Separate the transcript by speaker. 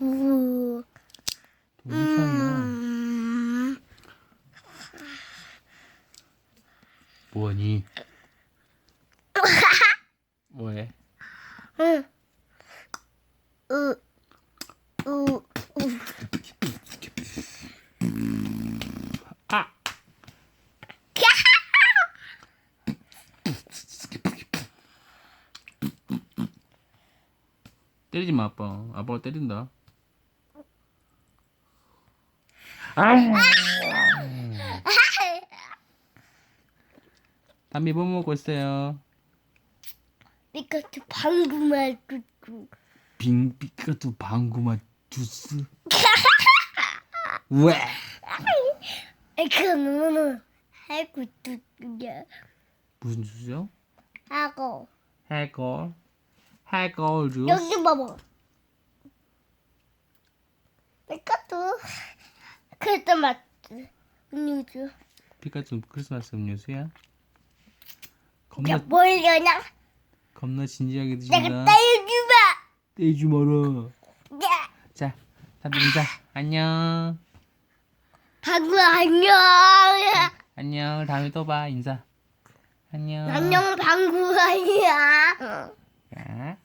Speaker 1: 우.
Speaker 2: 동찬이야.
Speaker 1: 음.
Speaker 2: 뭐니? 뭐해?
Speaker 1: 응. 으.
Speaker 2: 아! 때리지 마, 아빠. 아빠가 때린다. 아! 담비 뭐 먹고 있어요?
Speaker 1: 피카츄 방구만 뚜뚜.
Speaker 2: 빙비가도 방구맛 주스. 왜?
Speaker 1: 이거는 하고 뚜뚜야.
Speaker 2: 무슨 주스요?
Speaker 1: 하고
Speaker 2: 해골. 해골 주스.
Speaker 1: 여기 봐봐. 피카츄 크리스마스 뉴스.
Speaker 2: 피카츄 크리스마스 음료수야?
Speaker 1: 야
Speaker 2: 겁나
Speaker 1: 뭐려냐?
Speaker 2: 겁나 진지하게
Speaker 1: 내가
Speaker 2: 드신다.
Speaker 1: 따여주마.
Speaker 2: 떼지 마라.
Speaker 1: 야,
Speaker 2: 자, 다들 인사. 안녕.
Speaker 1: 방구 안녕.
Speaker 2: 안녕. 다음에 또 봐. 인사. 안녕.
Speaker 1: 안녕 방구 아니야.
Speaker 2: 자.